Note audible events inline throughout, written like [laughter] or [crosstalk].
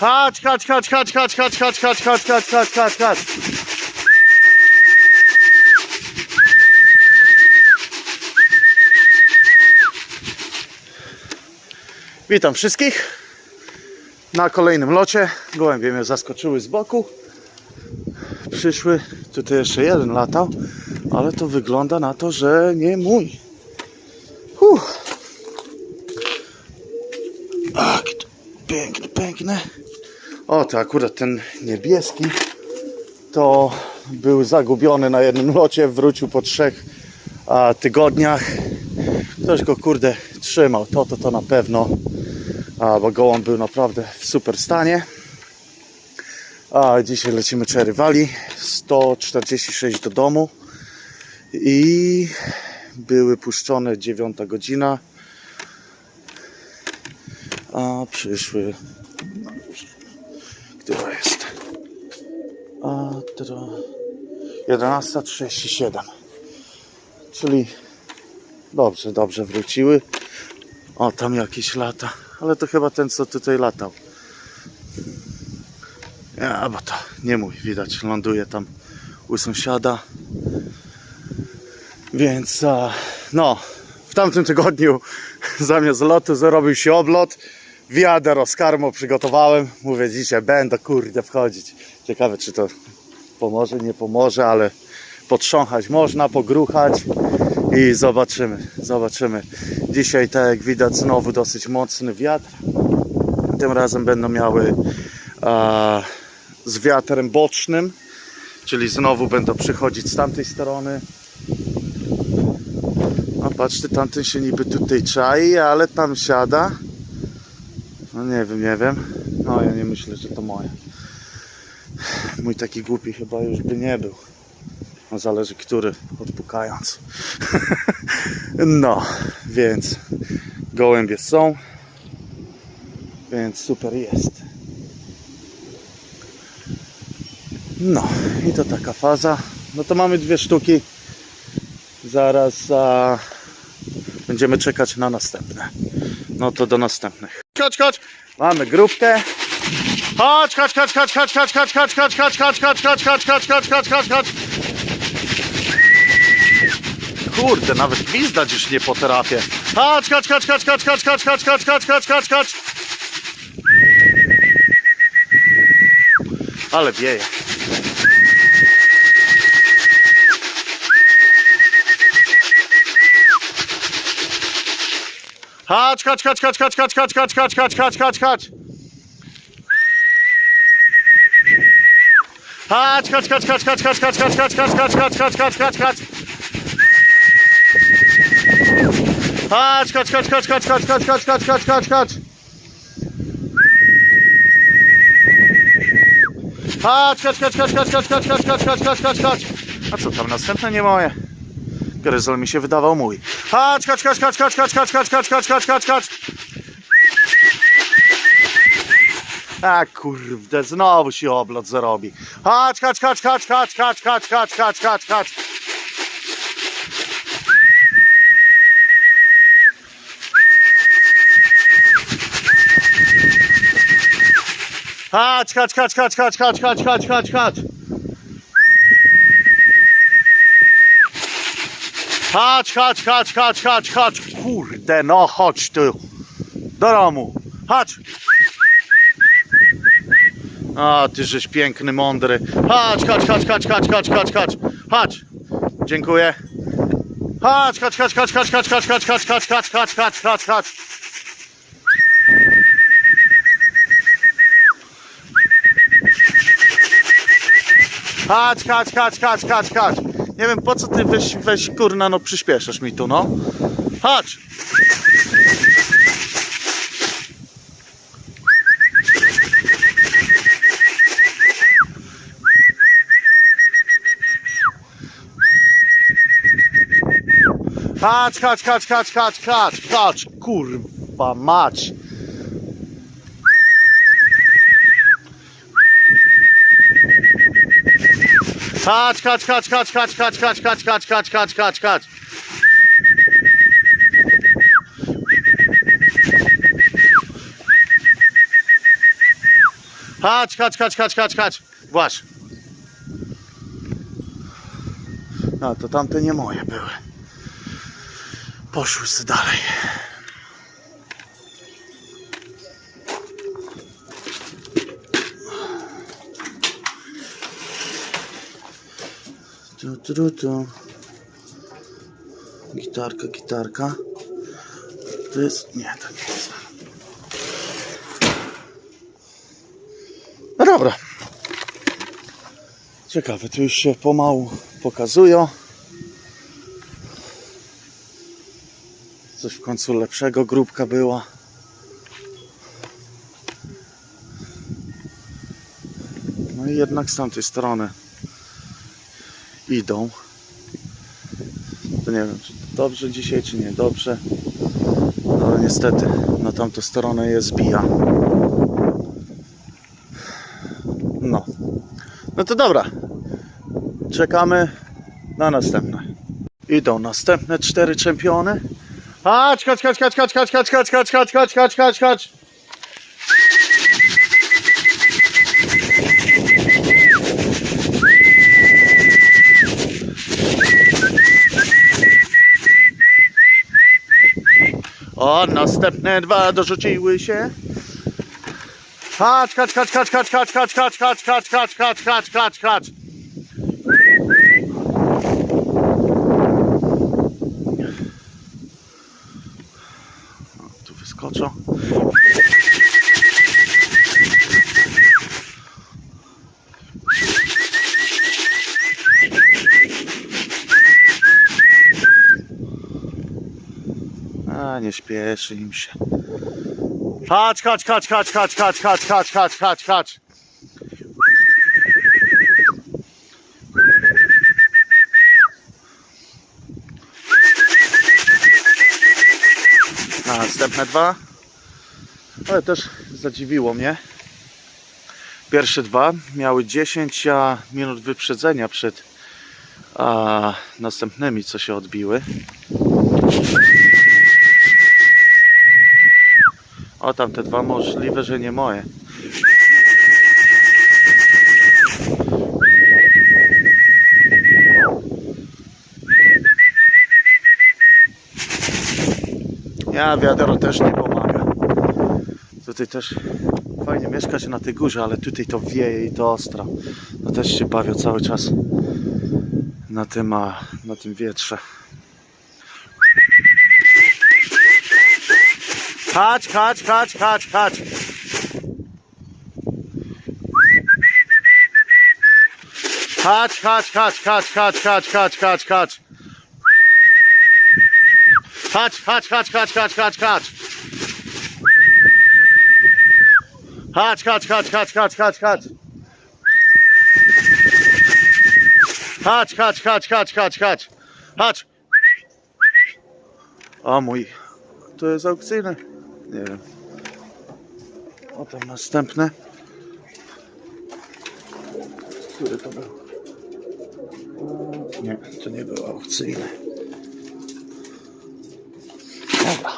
Chodź, chodź, chodź, chodź, chodź, chodź, chodź, chodź, chodź, chodź, chodź, chodź, chodź. Witam wszystkich na kolejnym locie. Gołębie mnie zaskoczyły z boku. Przyszły, tutaj jeszcze jeden latał, ale to wygląda na to, że nie mój. Huh. Ach, piękne, piękne. O, to akurat ten niebieski. To był zagubiony na jednym locie, wrócił po trzech a, tygodniach. Ktoś go kurde trzymał, to to to na pewno, a, bo gołąb był naprawdę w super stanie. A dzisiaj lecimy Valley, 146 do domu. I były puszczone 9 godzina, a przyszły, która jest, a teraz 11.37, czyli dobrze, dobrze wróciły. O, tam jakieś lata, ale to chyba ten, co tutaj latał. Ja, bo to nie mój, widać, ląduje tam u sąsiada. Więc, no, w tamtym tygodniu [laughs] zamiast lotu zrobił się oblot. Wiader z karmą przygotowałem. Mówię, dzisiaj będę, kurde, wchodzić. Ciekawe, czy to pomoże, nie pomoże, ale potrząchać można, pogruchać i zobaczymy, zobaczymy. Dzisiaj, tak jak widać, znowu dosyć mocny wiatr. Tym razem będą miały a, z wiatrem bocznym, czyli znowu będą przychodzić z tamtej strony. A patrzcie, tamten się niby tutaj czai, ale tam siada. No nie wiem, nie wiem. No ja nie myślę, że to moje. Mój taki głupi chyba już by nie był. No zależy który, odpukając. [laughs] no, więc gołębie są. Więc super jest. No i to taka faza. No to mamy dwie sztuki. Zaraz a, będziemy czekać na następne. No to do następnych. Chodź, chodź. Mamy grupkę. Chodź, chodź, chodź, chodź, chodź, chodź, chodź, chodź, chodź, chodź, chodź, chodź, chodź, chodź, chodź, chodź, chodź, chodź, chodź. Kurde, nawet gwizdać już nie potrafię. Chodź, chodź, chodź, chodź, chodź, chodź, chodź, chodź, chodź, chodź, chodź, chodź, chodź. Ale wieje. Chodź, chodź, chodź, chodź, chodź, chodź, chodź, chodź, chodź, chodź, chodź, chodź, chodź. Chodź, chodź, chodź, chodź, chodź, chodź, chodź, chodź, chodź, chodź, chodź, chodź, chodź, chodź, chodź, chodź. Chodź, chodź, chodź, chodź, chodź, chodź, chodź, chodź, chodź, chodź, chodź, chodź. Chodź, chodź, chodź, chodź, chodź, chodź, chodź, chodź, chodź, chodź, chodź, chodź, chodź. A co tam, następne nie moje? Gryzol mi się wydawał mój. Chodź, chodź, chodź, chodź, chodź, chodź, chodź, chodź, chodź, chodź, chodź, chodź, chodź. A kurde, znowu się oblot zarobi. Chodź, chodź, chodź, chodź, chodź, chodź, chodź, chodź, chodź, chodź, chodź. Chodź, chodź, chodź, chodź, chodź, chodź, chodź, chodź, chodź, chodź. Chodź, chodź, chodź, chodź, chodź. Kurde, no chodź tu. Do domu. Chodź. A, ty żeś piękny, mądry. Chodź, chodź, chodź, chodź, chodź, chodź, chodź, chodź. Chodź. Dziękuję. Chodź, chodź, chodź, chodź, chodź, chodź, chodź, chodź, chodź, chodź, chodź, chodź, chodź, chodź, chodź. Chodź, chodź, chodź, chodź, chodź, chodź. Nie wiem po co ty weź, weź kurna, no przyspieszasz mi tu, no. Chodź. Chodź, chodź, chodź, chodź, chodź, chodź, chodź, kurwa mać. Chodź, chodź, chodź, chodź, chodź, chodź, chodź, chodź, chodź, chodź, chodź, chodź, chodź. Chodź, chodź, chodź, chodź, chodź, chodź. Właś. No to tamte nie moje były. Poszły dalej. Tu, tu, tu. Gitarka, gitarka. To jest. Nie, to nie jest. No dobra. Ciekawe, tu już się pomału pokazują. Coś w końcu lepszego grupka była. No i jednak z tamtej strony idą. To nie wiem, czy dobrze dzisiaj, czy nie dobrze. Ale niestety na tamtą stronę jest bija. No. No to dobra. Czekamy na następne. Idą następne cztery czempiony. Chodź, chodź, chodź, chodź, chodź, chodź, chodź, chodź, chodź, chodź, chodź, chodź, chodź, chodź. O, następne dwa dorzuciły się. Chodź, chodź, chodź, chodź, chodź, chodź, chodź, chodź, chodź, chodź, chodź, chodź, chodź, chodź. O, Tu wyskoczą. Nie śpieszy im się. Chodź, chodź, chodź, chodź, chodź, chodź, chodź, chodź, chodź, chodź, chodź. Następne dwa. Ale też zadziwiło mnie. Pierwsze dwa miały 10 a, minut wyprzedzenia przed a, następnymi, co się odbiły. O, tam te dwa możliwe, że nie moje. Ja wiadro też nie pomaga. Tutaj też fajnie mieszkać na tej górze, ale tutaj to wieje i to ostro. No też się bawię cały czas na tym, na tym wietrze. Chodź, chodź, chodź, chodź, chodź. Chodź, chodź, chodź, chodź, chodź, chodź, chodź, chodź, chodź. Chodź, chodź, chodź, chodź, chodź, chodź, chodź. Chodź, chodź, chodź, chodź, chodź, chodź, chodź. Chodź, chodź, chodź, chodź, chodź, chodź. Chodź. O mój. To jest aukcyjne. Nie wiem. O tam następne. Który to był? Nie, to nie było aukcyjne. Dobra.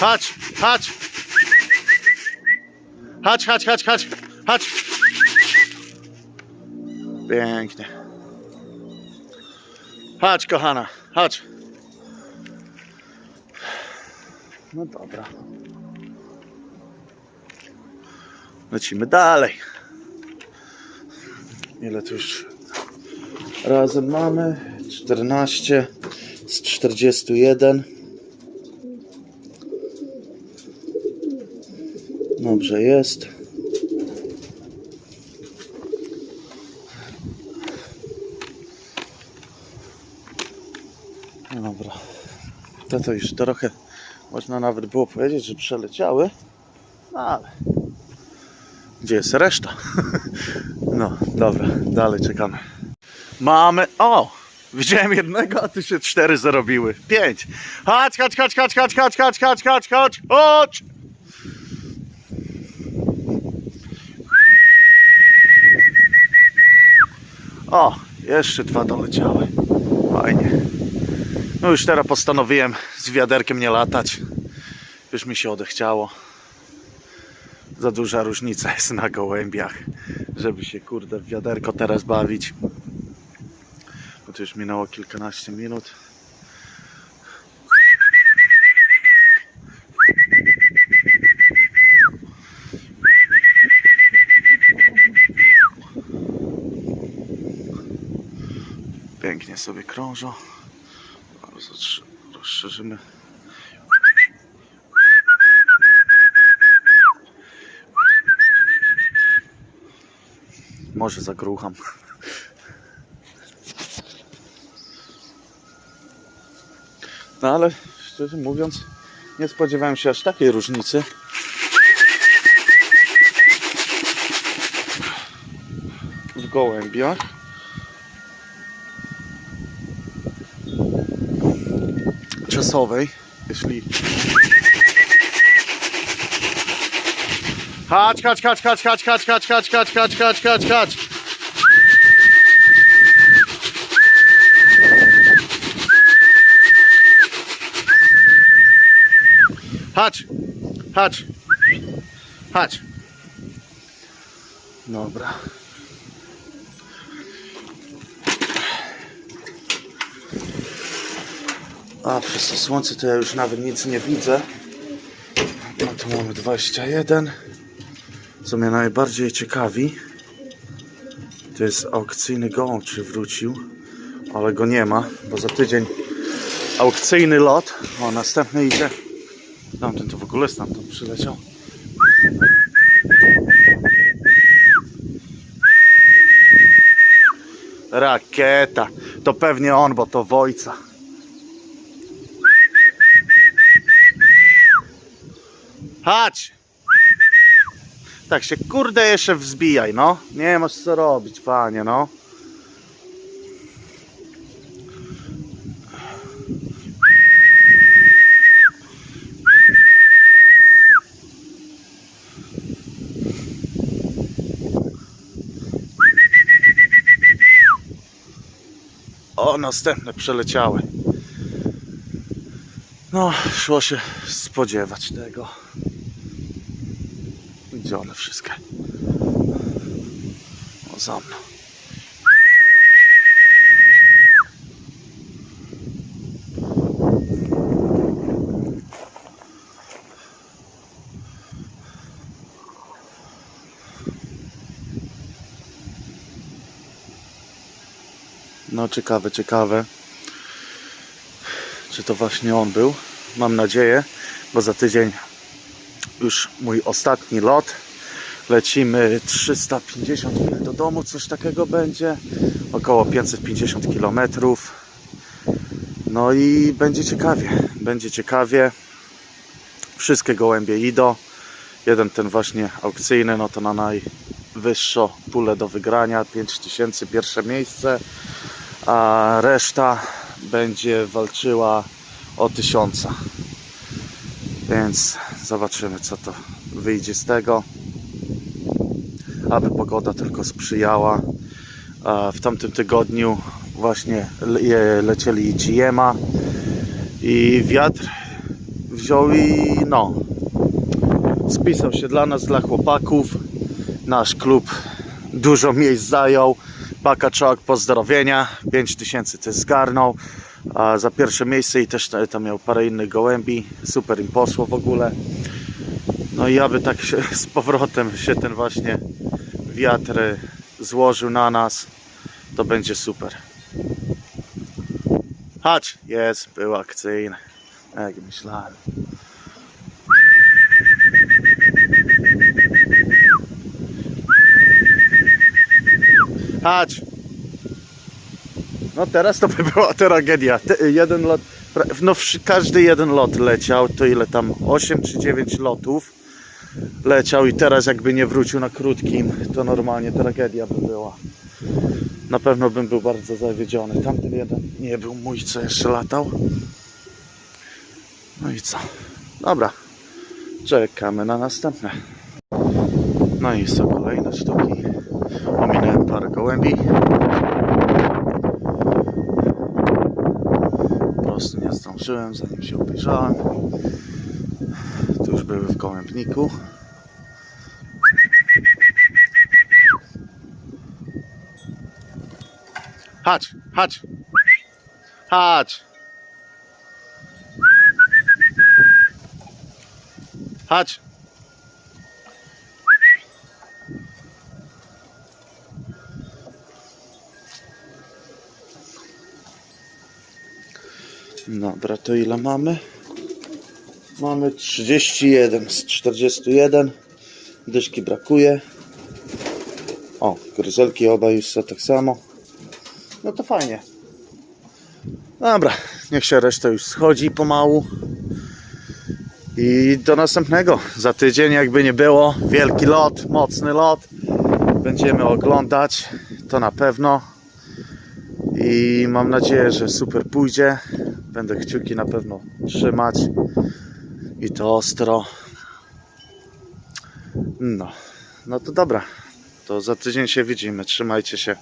Chodź, chodź. Chodź, chodź, chodź, chodź, chodź. Pięknie. Chodź, kochana, chodź. No dobra. Lecimy dalej. Ile tu już razem mamy? 14 z 41. Dobrze jest. Dobra. To już trochę można nawet było powiedzieć, że przeleciały. No ale gdzie jest reszta? [laughs] No, dobra, dalej czekamy. Mamy. O! Widziałem jednego, a tu się cztery zarobiły. Pięć. Chodź, chodź, chodź, chodź, chodź, chodź, chodź, chodź, chodź, chodź, chodź. O, jeszcze dwa doleciały. Fajnie. No już teraz postanowiłem z wiaderkiem nie latać. Już mi się odechciało. Za duża różnica jest na gołębiach, żeby się kurde w wiaderko teraz bawić. Bo to już minęło kilkanaście minut. Pięknie sobie krążą. Roz- Rozszerzymy. Może zagrucham. No ale szczerze mówiąc, nie spodziewałem się aż takiej różnicy. W gołębiach. Czasowej, jeśli. Chodź, chodź, chodź, chodź, chodź, chodź, chodź, chodź, chodź, chodź, chodź, chodź, chodź. Chodź, chodź, chodź. Dobra. A przez to słońce to ja już nawet nic nie widzę. No tu mamy 21. Co mnie najbardziej ciekawi, to jest aukcyjny gołąb, czy wrócił, ale go nie ma, bo za tydzień aukcyjny lot, o następny idzie. Tamten to w ogóle stamtąd przyleciał. Rakieta, to pewnie on, bo to Wojca. Chodź! Tak się kurde jeszcze wzbijaj, no. Nie masz co robić, panie, no. O, następne przeleciały. No, szło się spodziewać tego. Gdzie one wszystkie? O, za mną. No, ciekawe, ciekawe. Czy to właśnie on był? Mam nadzieję, bo za tydzień już mój ostatni lot. Lecimy 350 mil do domu, coś takiego będzie. Około 550 km. No i będzie ciekawie. Będzie ciekawie. Wszystkie gołębie idą. Jeden ten właśnie aukcyjny, no to na najwyższą pulę do wygrania. 5000 pierwsze miejsce. A reszta będzie walczyła o tysiąca. Więc zobaczymy, co to wyjdzie z tego. Aby pogoda tylko sprzyjała. W tamtym tygodniu właśnie le- lecieli GMA i wiatr wziął i no spisał się dla nas, dla chłopaków. Nasz klub dużo miejsc zajął. Bakaczok, pozdrowienia. 5000 też zgarnął. A za pierwsze miejsce i też tam miał parę innych gołębi. Super im poszło w ogóle. No i aby tak się [laughs] z powrotem się ten właśnie wiatr złożył na nas, to będzie super. Chodź, jest, był akcyjny. Jak myślałem. Chodź. No teraz to by była tragedia. Jeden lot, no każdy jeden lot leciał, to ile tam 8 czy 9 lotów leciał i teraz jakby nie wrócił na krótkim, to normalnie tragedia by była. Na pewno bym był bardzo zawiedziony. Tamten jeden nie był mój, co jeszcze latał. No i co? Dobra. Czekamy na następne. No i są kolejne sztuki. Ominąłem parę gołębi. Po prostu nie zobaczyłem, zanim się obejrzałem. Tu już były w gołębniku. Chodź, chodź. Chodź. Chodź. Dobra, to ile mamy? Mamy 31 z 41. Dyszki brakuje. O, gryzelki oba już są tak samo. No to fajnie. Dobra, niech się reszta już schodzi pomału. I do następnego. Za tydzień, jakby nie było, wielki lot, mocny lot. Będziemy oglądać, to na pewno. I mam nadzieję, że super pójdzie. Będę kciuki na pewno trzymać. I to ostro. No, no to dobra. To za tydzień się widzimy. Trzymajcie się.